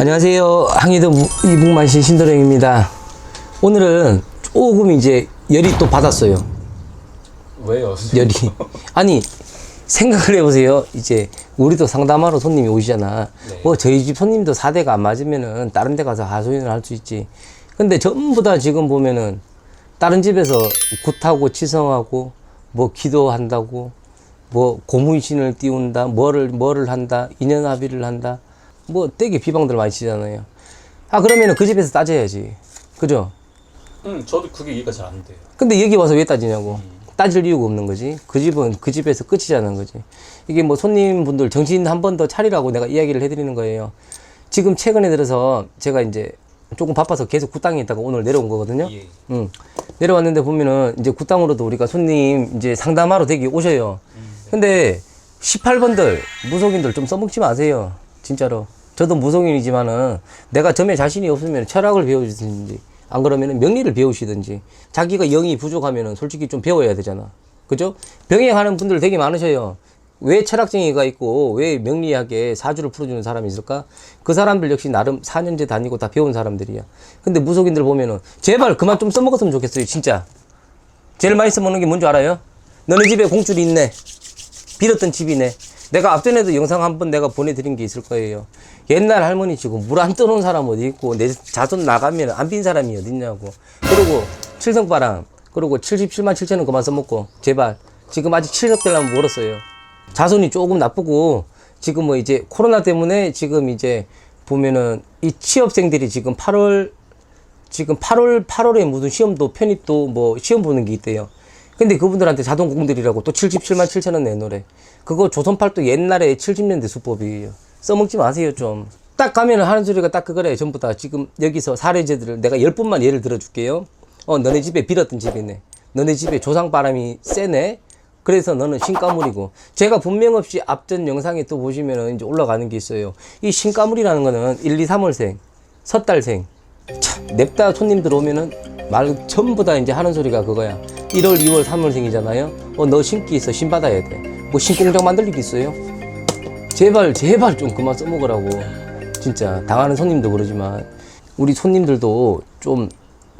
안녕하세요. 항해도 이북만신 신도령입니다. 오늘은 조금 이제 열이 또 받았어요. 왜요? 열이. 아니, 생각을 해보세요. 이제 우리도 상담하러 손님이 오시잖아. 네. 뭐 저희 집 손님도 4대가 안 맞으면은 다른 데 가서 하소연을 할 수 있지. 근데 전부 다 지금 보면은 다른 집에서 굿하고 치성하고 뭐 기도한다고 뭐 고무신을 띄운다 뭐를 뭐를 한다 인연 합의를 한다 뭐 되게 비방들 많이 치잖아요. 아 그러면은 그 집에서 따져야지. 그죠? 응, 저도 그게 이해가 잘 안 돼요. 근데 여기 와서 왜 따지냐고. 따질 이유가 없는 거지. 그 집은 그 집에서 끝이자는 거지. 이게 뭐 손님분들 정신 한 번 더 차리라고 내가 이야기를 해드리는 거예요. 지금 최근에 들어서 제가 이제 조금 바빠서 계속 구땅에 있다가 오늘 내려온 거거든요. 예. 응. 내려왔는데 보면은 이제 구땅으로도 우리가 손님 이제 상담하러 되게 오셔요. 근데 18번들 무속인들 좀 써먹지 마세요. 진짜로. 저도 무속인이지만은 내가 점에 자신이 없으면 철학을 배워주든지 안 그러면은 명리를 배우시든지 자기가 영이 부족하면은 솔직히 좀 배워야 되잖아. 그죠? 병행하는 분들 되게 많으셔요. 왜 철학쟁이가 있고 왜 명리학에 사주를 풀어주는 사람이 있을까? 그 사람들 역시 나름 4년제 다니고 다 배운 사람들이야. 근데 무속인들 보면은 제발 그만 좀 써먹었으면 좋겠어요. 진짜. 제일 많이 써먹는 게 뭔지 알아요? 너네 집에 공줄이 있네. 빌었던 집이네. 내가 앞전에도 영상 한번 내가 보내드린 게 있을 거예요. 옛날 할머니 치고 물안 떠놓은 사람 어디 있고 내 자손 나가면 안 빈 사람이 어디 있냐고. 그리고 칠성바람 그리고 77만 7천원 그만 써먹고 제발 지금 아직 7억 되려면 멀었어요. 자손이 조금 나쁘고 지금 뭐 이제 코로나 때문에 지금 이제 보면은 이 취업생들이 지금 8월 지금 8월 8월에 무슨 시험도 편입도 뭐 시험 보는 게 있대요. 근데 그분들한테 자동 공들이라고 또 77만 7천 원 내놓으래. 그거 조선팔도 옛날에 70년대 수법이에요. 써먹지 마세요 좀. 딱 가면은 하는 소리가 딱 그거래 전부 다 지금 여기서 사례제들을 내가 열 분만 예를 들어줄게요. 어 너네 집에 빌었던 집이네. 너네 집에 조상바람이 세네. 그래서 너는 신가물이고 제가 분명 없이 앞전 영상에 또 보시면은 이제 올라가는 게 있어요. 이 신가물이라는 거는 1, 2, 3월생, 섣달생, 참, 냅다 손님들 오면은 말 전부 다 이제 하는 소리가 그거야. 1월, 2월, 3월생이잖아요. 어, 너 신기 있어. 신 받아야 돼. 뭐 신공장 만들 일 있어요? 제발, 제발 좀 그만 써먹으라고. 진짜. 당하는 손님도 그러지만, 우리 손님들도 좀,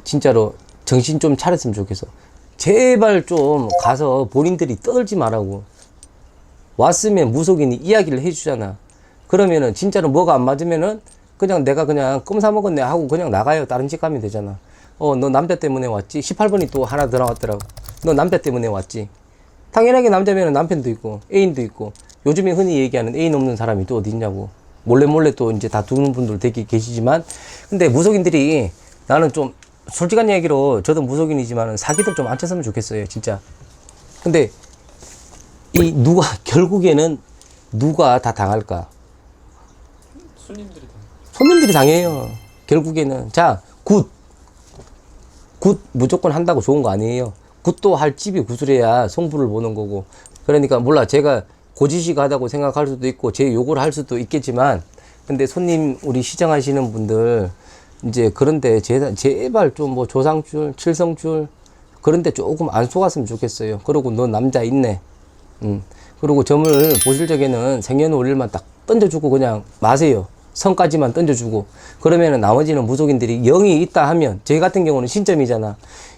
진짜로 정신 좀 차렸으면 좋겠어. 제발 좀 가서 본인들이 떠들지 말라고. 왔으면 무속인이 이야기를 해주잖아. 그러면은 진짜로 뭐가 안 맞으면은 그냥 내가 그냥 껌 사 먹었네 하고 그냥 나가요. 다른 집 가면 되잖아. 어, 너 남자 때문에 왔지? 18번이 또 하나 더 나왔더라고. 너 남자 때문에 왔지? 당연하게 남자면 남편도 있고, 애인도 있고, 요즘에 흔히 얘기하는 애인 없는 사람이 또 어디 있냐고. 몰래 몰래 또 이제 다 두는 분들 되게 계시지만, 근데 무속인들이 나는 좀 솔직한 얘기로 저도 무속인이지만 사기들 좀 안 쳤으면 좋겠어요. 진짜. 근데 이 누가, 결국에는 누가 다 당할까? 손님들이 다. 손님들이 당해요. 결국에는. 자, 굿. 굿 무조건 한다고 좋은 거 아니에요. 굿도 할 집이 구슬해야 성부를 보는 거고. 그러니까 몰라. 제가 고지식하다고 생각할 수도 있고 제 욕을 할 수도 있겠지만 근데 손님 우리 시장하시는 분들 이제 그런데 제, 제발 좀 뭐 조상줄, 칠성줄 그런데 조금 안 속았으면 좋겠어요. 그리고 너 남자 있네. 음. 그리고 점을 보실 적에는 생년월일만 딱 던져주고 그냥 마세요. 성까지만 던져주고 그러면은 나머지는 무속인들이 영이 있다 하면 저희 같은 경우는 신점이잖아.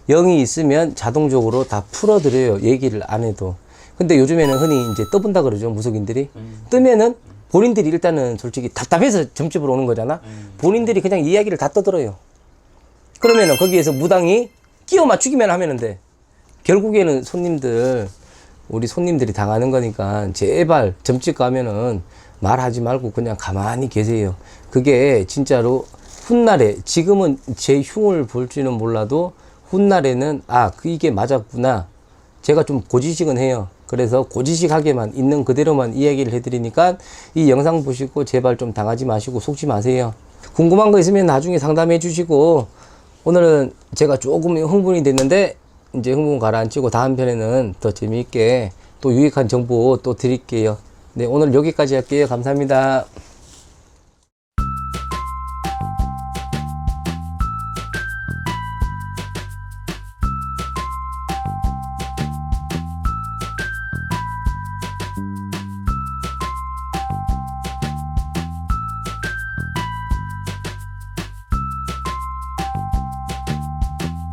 영이 있으면 자동적으로 다 풀어드려요. 얘기를 안 해도. 근데 요즘에는 흔히 이제 떠본다 그러죠. 무속인들이. 뜨면은 본인들이 일단은 솔직히 답답해서 점집으로 오는 거잖아. 본인들이 그냥 이야기를 다 떠들어요. 그러면은 거기에서 무당이 끼워 맞추기만 하면은 돼. 결국에는 손님들 우리 손님들이 당하는 거니까 제발 점집 가면은 말하지 말고 그냥 가만히 계세요. 그게 진짜로 훗날에 지금은 제 흉을 볼지는 몰라도 훗날에는 아, 그 이게 맞았구나. 제가 좀 고지식은 해요. 그래서 고지식하게만 있는 그대로만 이야기를 해드리니까 이 영상 보시고 제발 좀 당하지 마시고 속지 마세요. 궁금한 거 있으면 나중에 상담해 주시고 오늘은 제가 조금 흥분이 됐는데 이제 흥분 가라앉히고 다음 편에는 더 재미있게 또 유익한 정보 또 드릴게요. 네, 오늘 여기까지 할게요. 감사합니다.